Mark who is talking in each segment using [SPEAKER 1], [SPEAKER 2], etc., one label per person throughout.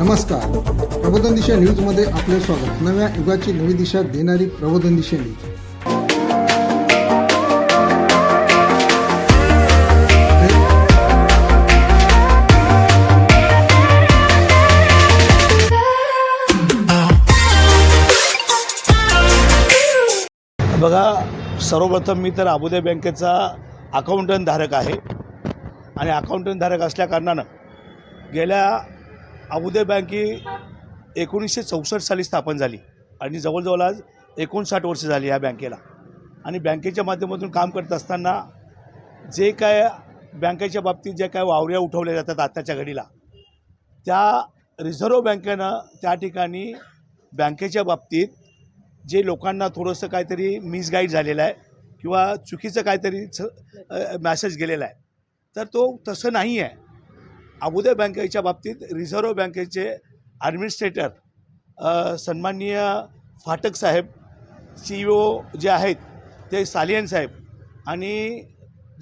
[SPEAKER 1] नमस्कार. प्रबोधन दिशा न्यूजमध्ये आपले स्वागत. नव्या युगाची नवी दिशा देणारी प्रबोधन दिशा न्यूज.
[SPEAKER 2] बघा सर्वप्रथम मी तर अबुदय बँकेचा अकाउंटंट धारक आहे. आणि अकाउंटंट धारक असल्याकारणानं गेल्या अबुदय बँक ही एकोणीसशे चौसष्ट साली स्थापन झाली. आणि जवळजवळ आज एकोणसाठ वर्ष झाली या बँकेला. आणि बँकेच्या माध्यमातून काम करत असताना जे काय बँकेच्या बाबतीत जे काय वावऱ्या उठवल्या जातात आत्ताच्या घडीला त्या रिझर्व्ह बँकेनं त्या ठिकाणी बँकेच्या बाबतीत जे लोकांना थोडंसं काहीतरी मिसगाईड झालेलं आहे किंवा चुकीचं काहीतरी मॅसेज गेलेला आहे. तर तो तसं नाही आहे. अबुदय बँकेच्या बाबतीत रिझर्व्ह बँकेचे ॲडमिनिस्ट्रेटर सन्माननीय फाटक साहेब सी ओ जे आहेत ते सालियन साहेब आणि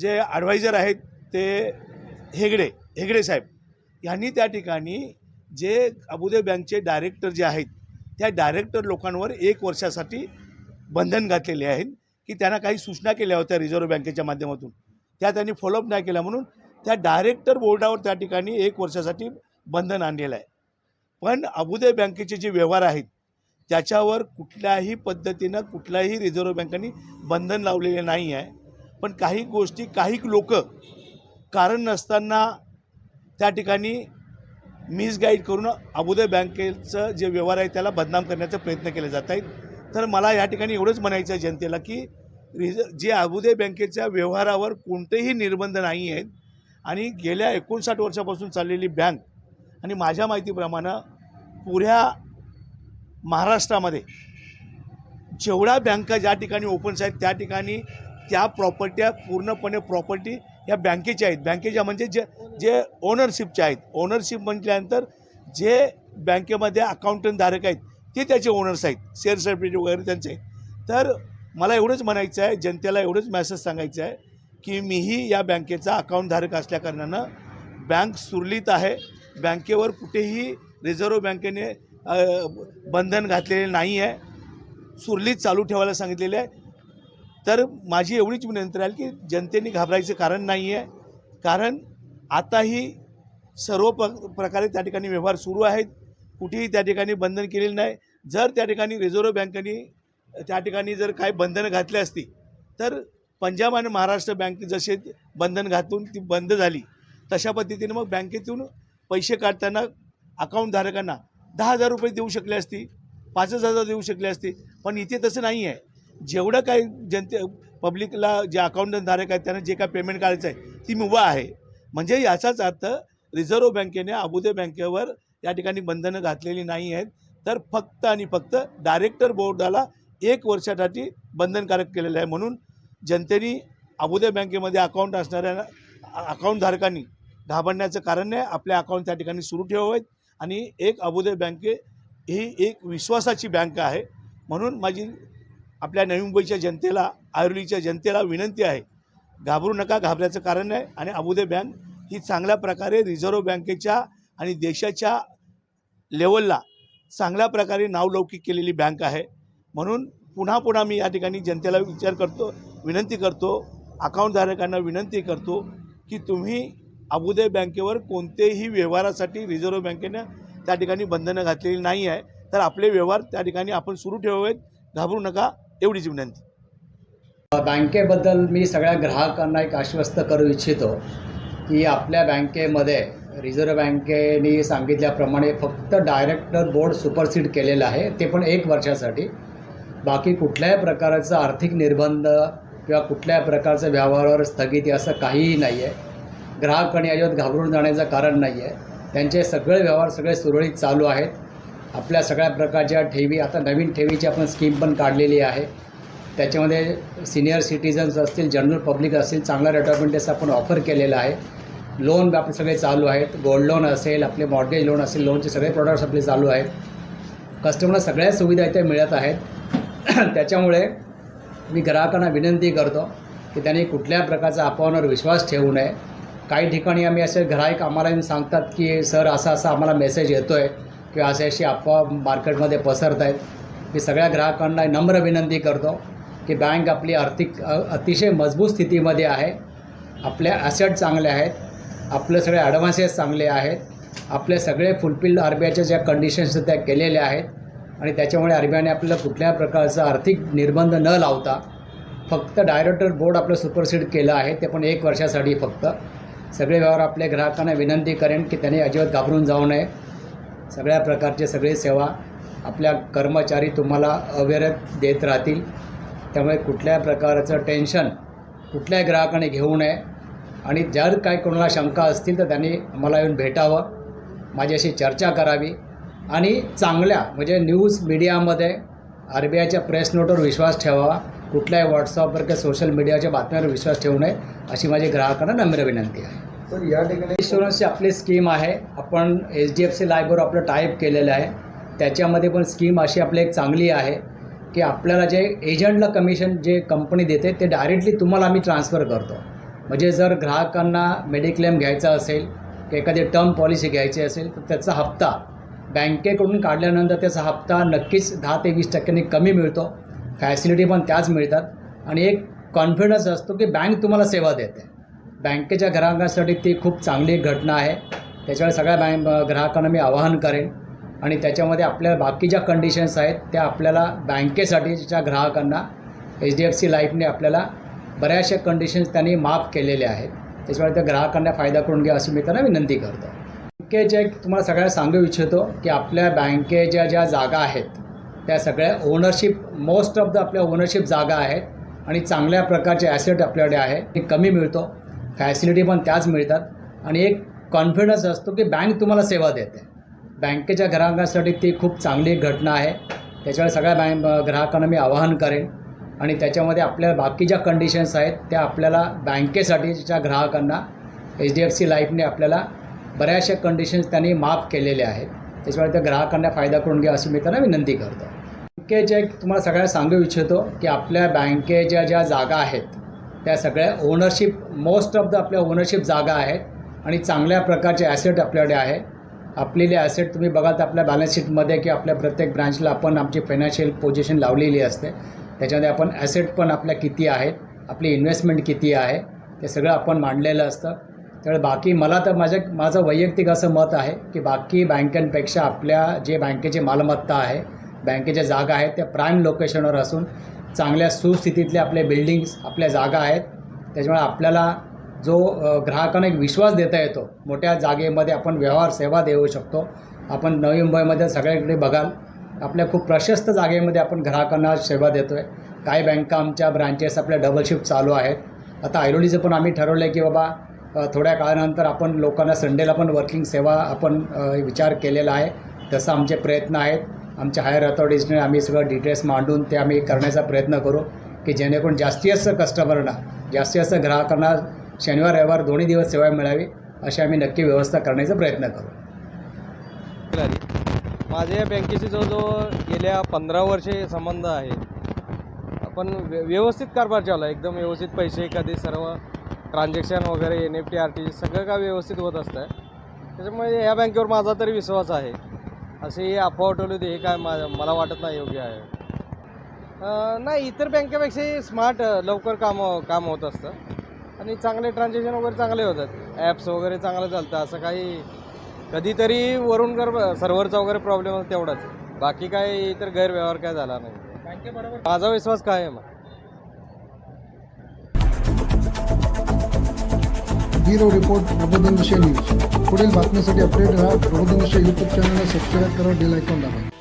[SPEAKER 2] जे ॲडवायझर आहेत ते हेगडे हेगडे साहेब यांनी त्या ठिकाणी जे अबुदय बँकचे डायरेक्टर जे आहेत त्या डायरेक्टर लोकांवर एक वर्षासाठी बंधन घातलेले आहेत की त्यांना काही सूचना केल्या होत्या रिझर्व्ह बँकेच्या माध्यमातून. त्या त्यांनी फॉलोअप नाही केल्या म्हणून त्या डायरेक्टर बोर्डावर त्या ठिकाणी एक वर्षासाठी बंधन आणलेलं आहे. पण अबुदय बँकेचे जे व्यवहार आहेत त्याच्यावर कुठल्याही पद्धतीनं कुठल्याही रिझर्व्ह बँकांनी बंधन लावलेले नाही आहे. पण काही गोष्टी काही लोक कारण नसताना त्या ठिकाणी मिसगाईड करून अबुदय बँकेचं जे व्यवहार आहे त्याला बदनाम करण्याचा प्रयत्न केले जात आहेत. तर मला या ठिकाणी एवढंच म्हणायचं आहे जनतेला की रिझ जे अबुदय बँकेच्या व्यवहारावर कोणतेही निर्बंध नाही आहेत आणि गेल्या एकोणसाठ वर्षापासून चाललेली बँक आणि माझ्या माहितीप्रमाणे पुऱ्या महाराष्ट्रामध्ये जेवढ्या बँका ज्या ठिकाणी ओपन्स आहेत त्या ठिकाणी त्या प्रॉपर्ट्या पूर्णपणे प्रॉपर्टी या बँकेच्या आहेत. बँकेच्या म्हणजे जे जे ओनरशिपच्या आहेत. ओनरशिप म्हटल्यानंतर जे बँकेमध्ये अकाउंटंटधारक आहेत ते त्याचे ओनर्स आहेत. शेअर सर्टिफिकेट वगैरे त्यांचे तर मला एवढंच म्हणायचं आहे जनतेला एवढंच मॅसेज सांगायचं आहे की मीही या बँकेचा अकाउंटधारक असल्याकारणानं बँक सुरळीत आहे. बँकेवर कुठेही रिझर्व्ह बँकेने बंधन घातलेले नाही आहे सुरळीत चालू ठेवायला सांगितलेले आहे. तर माझी एवढीच विनंती राहील की जनतेने घाबरायचं कारण नाही आहे कारण आताही सर्व प प्रकारे त्या ठिकाणी व्यवहार सुरू आहेत. कुठेही त्या ठिकाणी बंधन केलेलं नाही. जर त्या ठिकाणी रिझर्व्ह बँकेने त्या ठिकाणी जर काही बंधनं घातली असती तर पंजाब आणि महाराष्ट्र बँक जसे बंधन घातून ती बंद झाली तशा पद्धतीने मग बँकेतून पैसे काढताना अकाऊंटधारकांना दहा हजार रुपये देऊ शकले असती पाचच हजार देऊ शकले असते. पण इथे तसं नाही आहे. जेवढं काही जनते पब्लिकला जे अकाउंटधारक आहेत त्यांना जे काय पेमेंट काढायचं आहे ती मुभा आहे. म्हणजे याचाच अर्थ रिझर्व्ह बँकेने अबुदय बँकेवर या ठिकाणी बंधनं घातलेली नाही आहेत. तर फक्त आणि फक्त डायरेक्टर बोर्डाला एक वर्षासाठी बंधनकारक केलेलं आहे म्हणून जनतेने अबुदय बँकेमध्ये अकाउंट असणाऱ्या अकाउंटधारकांनी घाबरण्याचं कारण नाही. आपल्या अकाउंट त्या ठिकाणी सुरू ठेवावेत आणि एक अबुदय बँके ही एक विश्वासाची बँक आहे. म्हणून माझी आपल्या नवी मुंबईच्या जनतेला आयुर्लीच्या जनतेला विनंती आहे घाबरू नका घाबरायचं कारण नाही. आणि अबुदय बँक ही चांगल्या प्रकारे रिझर्व्ह बँकेच्या आणि देशाच्या लेवलला चांगल्या प्रकारे नावलौकिक केलेली बँक आहे. म्हणून पुन्हा पुन्हा मी या ठिकाणी जनतेला विचार करतो. विनंती करतो अकाउंटधारकांना विनंती करतो की तुम्ही अबुदय बँकेवर कोणतेही व्यवहारासाठी रिझर्व्ह बँकेनं त्या ठिकाणी बंधनं घातलेली नाही आहे. तर आपले व्यवहार त्या ठिकाणी आपण सुरू ठेवावेत. घाबरू नका एवढीच विनंती.
[SPEAKER 3] बँकेबद्दल मी सगळ्या ग्राहकांना एक आश्वस्त करू इच्छितो की आपल्या बँकेमध्ये रिझर्व्ह बँकेने सांगितल्याप्रमाणे फक्त डायरेक्टर बोर्ड सुपरसीड केलेलं आहे ते पण एक वर्षासाठी. बाकी कुठल्याही प्रकारचं आर्थिक निर्बंध किंवा कुठल्या प्रकारचं व्यवहारावर स्थगिती असं काहीही नाही आहे. ग्राहक आणि याच्यात घाबरून जाण्याचं कारण नाही आहे. त्यांचे सगळे व्यवहार सगळे सुरळीत चालू आहेत. आपल्या सगळ्या प्रकारच्या ठेवी आता नवीन ठेवीची आपण स्कीम पण काढलेली आहे. त्याच्यामध्ये सिनियर सिटीजन्स असतील जनरल पब्लिक असतील चांगला रिटायरमेंट असं आपण ऑफर केलेला आहे. लोन आपले सगळे चालू आहेत. गोल्ड लोन असेल आपले मॉर्गेज लोन असेल लोनचे सगळे प्रोडक्ट्स आपले चालू आहेत. कस्टमरला सगळ्या सुविधा इथे मिळत आहेत. त्याच्यामुळे मी ग्राहकांना विनंती करतो की त्यांनी कुठल्या प्रकारचा अफवांवर विश्वास ठेवू नये. काही ठिकाणी आम्ही असे ग्राहक आम्हाला येऊन सांगतात की सर असा असा आम्हाला मेसेज येतो आहे किंवा असे अशी अफवा मार्केटमध्ये पसरत आहेत. मी सगळ्या ग्राहकांना नम्र विनंती करतो की बँक आपली आर्थिक अतिशय मजबूत स्थितीमध्ये आहे. आपले ॲसेट चांगले आहेत. आपले सगळे ॲडव्हान्सेस चांगले आहेत. आपले सगळे फुलफिल आर बी आयच्या ज्या कंडिशन्स त्या केलेल्या आहेत. आणि त्याच्यामुळे आर बी आयने आपल्याला कुठल्या प्रकारचा आर्थिक निर्बंध न लावता फक्त डायरेक्टर बोर्ड आपलं सुपरसीड केलं आहे ते पण एक वर्षासाठी फक्त. सगळे व्यवहार आपल्या ग्राहकांना विनंती करेन की त्यांनी अजिबात घाबरून जाऊ नये. सगळ्या प्रकारचे सगळे सेवा आपल्या कर्मचारी तुम्हाला अविरत देत राहतील. त्यामुळे कुठल्या प्रकारचं टेन्शन कुठल्याही ग्राहकाने घेऊ नये. आणि जर काही कोणाला शंका असतील तर त्यांनी मला येऊन भेटावं. माझ्याशी चर्चा करावी. आणि चांगल्या म्हणजे न्यूज मीडियामध्ये आर बी आयच्या प्रेस नोटवर विश्वास ठेवावा. कुठल्याही व्हॉट्सअपवर किंवा सोशल मीडियाच्या बातम्यांवर विश्वास ठेवू नये अशी माझी ग्राहकांना नम्र विनंती आहे.
[SPEAKER 1] तर या ठिकाणी
[SPEAKER 3] इन्शुरन्सची आपली स्कीम आहे. आपण एच डी एफ सी लाईफवर आपलं टाईप केलेलं आहे. त्याच्यामध्ये पण स्कीम अशी आपली एक चांगली आहे की आपल्याला जे एजंटला कमिशन जे कंपनी देते ते डायरेक्टली तुम्हाला आम्ही ट्रान्सफर करतो. म्हणजे जर ग्राहकांना मेडिक्लेम घ्यायचा असेल की एखादी टर्म पॉलिसी घ्यायची असेल तर त्याचा हप्ता बँकेकडून काढल्यानंतर त्याचा हप्ता नक्कीच दहा ते वीस टक्क्यांनी कमी मिळतो. फॅसिलिटी पण त्याच मिळतात. आणि एक कॉन्फिडन्स असतो की बँक तुम्हाला सेवा देते. बँकेच्या ग्राहकांसाठी ती खूप चांगली घटना आहे. त्याच्यामुळे सगळ्या बँक ग्राहकांना मी आवाहन करेन. आणि त्याच्यामध्ये आपल्या बाकी ज्या कंडिशन्स आहेत त्या आपल्याला बँकेसाठीच्या ग्राहकांना एच डी एफ सी लाईफने आपल्याला बऱ्याचशा कंडिशन्स त्यांनी माफ केलेल्या आहेत. त्याच्यामुळे त्या ग्राहकांना फायदा करून घ्या अशी मी त्यांना विनंती करतो. बँकेचे तुम्हाला सगळ्या सांगू इच्छितो की आपल्या बँकेच्या ज्या जागा आहेत त्या सगळ्या ओनरशिप मोस्ट ऑफ द आपल्या ओनरशिप जागा आहेत आणि चांगल्या प्रकारचे ॲसेट आपल्याकडे आहे ते कमी मिळतो. फॅसिलिटी पण त्याच मिळतात आणि एक कॉन्फिडन्स असतो की बँक तुम्हाला सेवा देते. बँकेच्या ग्राहकांसाठी ती खूप चांगली घटना आहे. त्याच्यामुळे सगळ्या बँक ग्राहकांना मी आवाहन करेन आणि त्याच्यामध्ये आपल्या बाकी ज्या कंडिशन्स आहेत त्या आपल्याला बँकेसाठीच्या ग्राहकांना एच डी एफ सी लाईफने आपल्याला बऱ्याचशा कंडिशन्स त्यांनी माफ केलेल्या आहेत. त्याच्यामुळे त्या ग्राहकांना फायदा करून घ्या अशी मी त्यांना विनंती करतो. बँकेचे तुम्हाला सगळ्यांना सांगू इच्छितो की आपल्या बँकेच्या ज्या जागा आहेत त्या सगळ्या ओनरशिप मोस्ट ऑफ द आपल्या ओनरशिप जागा आहेत आणि चांगल्या प्रकारचे ॲसेट आपल्याकडे आहे. आपलेले ॲसेट तुम्ही बघाल तर आपल्या बॅलन्स शीटमध्ये की आपल्या प्रत्येक ब्रँचला आपण आमची फायनान्शियल पोझिशन लावलेली असते. त्याच्यामध्ये आपण ॲसेट पण आपल्या किती आहेत आपली इन्व्हेस्टमेंट किती आहे ते सगळं आपण मांडलेलं असतं. त्यामुळे बाकी मला तर माझ्या माझं वैयक्तिक असं मत आहे की बाकी बँकांपेक्षा आपल्या जे बँकेची मालमत्ता आहे बँकेच्या जागा आहेत त्या प्राईम लोकेशनवर असून चांगल्या सुस्थितीतल्या आपल्या बिल्डिंग्स आपल्या जागा आहेत. त्याच्यामुळे आपल्याला जो ग्राहकांना एक विश्वास देता येतो मोठ्या जागेमध्ये आपण व्यवहार सेवा देऊ शकतो. आपण नवी मुंबईमध्ये सगळ्याकडे बघाल आपल्या खूप प्रशस्त जागेमध्ये आपण ग्राहकांना सेवा देतो आहे काही बँका आमच्या ब्रांचेस आपल्या डबल शिफ्ट चालू आहेत. आता ऐरोलीचं पण आम्ही ठरवलं आहे की बाबा थोड्या काळानंतर आपण लोकांना संडेला पण वर्किंग सेवा आपण विचार केलेला आहे. तसं आमचे प्रयत्न आहेत. आमच्या हायर अथॉरिटीजने आम्ही सगळं डिटेल्स मांडून ते आम्ही करण्याचा प्रयत्न करू की जेणेकरून जास्तीत जास्त कस्टमरना जास्तीत जास्त ग्राहकांना शनिवार रविवार दोन्ही दिवस सेवा मिळावी अशी आम्ही नक्की व्यवस्था करण्याचा प्रयत्न करू.
[SPEAKER 4] माझ्या बँकेशी जवळजवळ गेल्या पंधरा वर्षे संबंध आहे आपण व्यवस्थित कारभार चालू आहे. एकदम व्यवस्थित पैसे कधी सर्व ट्रान्झॅक्शन वगैरे N F T R T सगळं काय व्यवस्थित होत असतं. त्याच्यामुळे ह्या बँकेवर माझा तरी विश्वास आहे. असे हे अफवा उठवले होते हे काय मा मला वाटत नाही योग्य आहे. नाही इतर बँकेपेक्षा स्मार्ट लवकर काम काम होत असतं. आणि चांगले ट्रान्झॅक्शन वगैरे चांगले होतात. ॲप्स वगैरे चांगलं चालतं असं काही कधीतरी वरून जर सर्व्हरचा वगैरे प्रॉब्लेम तेवढाच. बाकी काय इतर गैरव्यवहार काय झाला नाही. माझा विश्वास काय आहे. मग
[SPEAKER 1] ब्युरो हो रिपोर्ट प्रबोधन विषय न्यूज. पुढील बातमीसाठी अपडेट राहा प्रबोधन विषय यूट्यूब चॅनलला सबस्क्राईब करा बेल आयकॉन दाबा.